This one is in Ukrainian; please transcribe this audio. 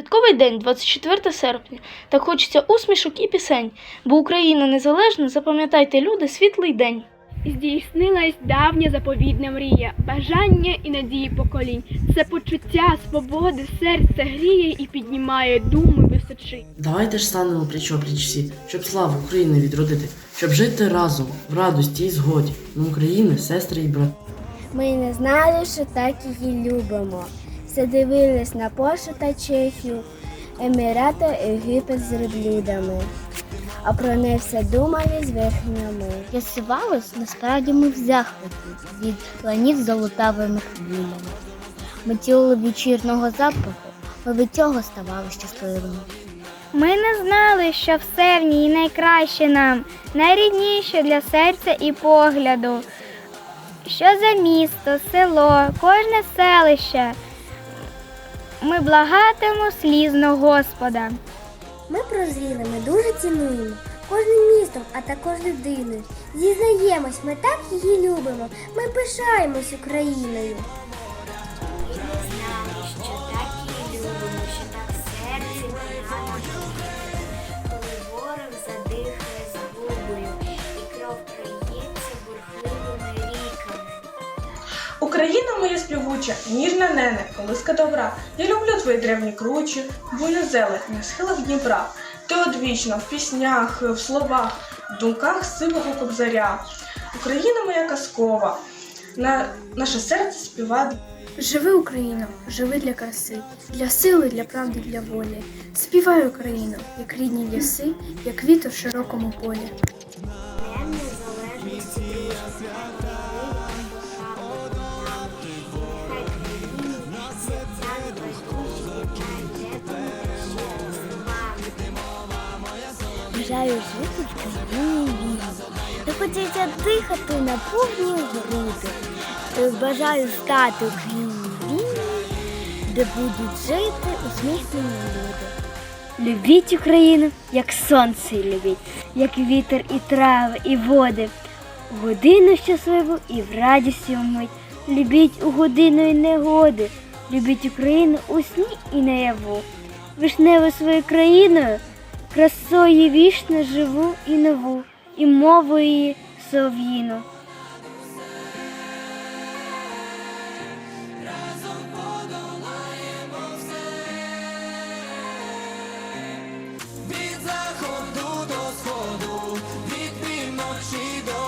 Святковий день, 24 серпня. Так хочеться усмішок і пісень, бо Україна незалежна, запам'ятайте, люди, світлий день. Здійснилась давня заповідна мрія, бажання і надії поколінь. Це почуття свободи, серце гріє і піднімає думи височи. Давайте ж станемо пліч опліч всі, щоб славу України відродити, щоб жити разом в радості і згоді. Ми України, сестри і брати. Ми не знали, що так її любимо. Все дивились на Польщу та Чехію, Емірати, Єгипет з верблюдами. А про неї все думали з верхнями. З'ясувалось, насправді ми в захваті від планів з золотавими хвилями. Ми тілили вечірного запаху, ми від цього ставали щасливими. Ми не знали, що все в ній найкраще нам, найрідніше для серця і погляду. Що за місто, село, кожне селище. Ми благатимемо слізно Господа. Ми прозріли, ми дуже цінуємо кожним містом, а також людиною. Зізнаємось, ми так її любимо. Ми пишаємось Україною. Україна моя співуча, ніжна нене, колиска добра. Я люблю твої древні кручі, буйну зелень на схилах Дніпра. Ти одвічна в піснях, в словах, в думках сивого кобзаря. Україна моя казкова, на, наше серце співа Живи Україно, живи для краси, для сили, для правди, для волі. Співай Україно, як рідні ліси, як вітер в широкому полі. Бажаю жити в країні вільній. Та хочеться дихати на повні груди. Е, Бажаю стати в країні вільній, де будуть жити усміхнені люди. Любіть Україну, як сонце любіть, як вітер і трави, і води. У годину щасливу і в радісті мить. Любіть у годину і негоди. Любіть Україну у сні і наяву. Вишневу свою країною, красою вічно живу і нову, і мовою її солов'їну. Від заходу до сходу, від півночі до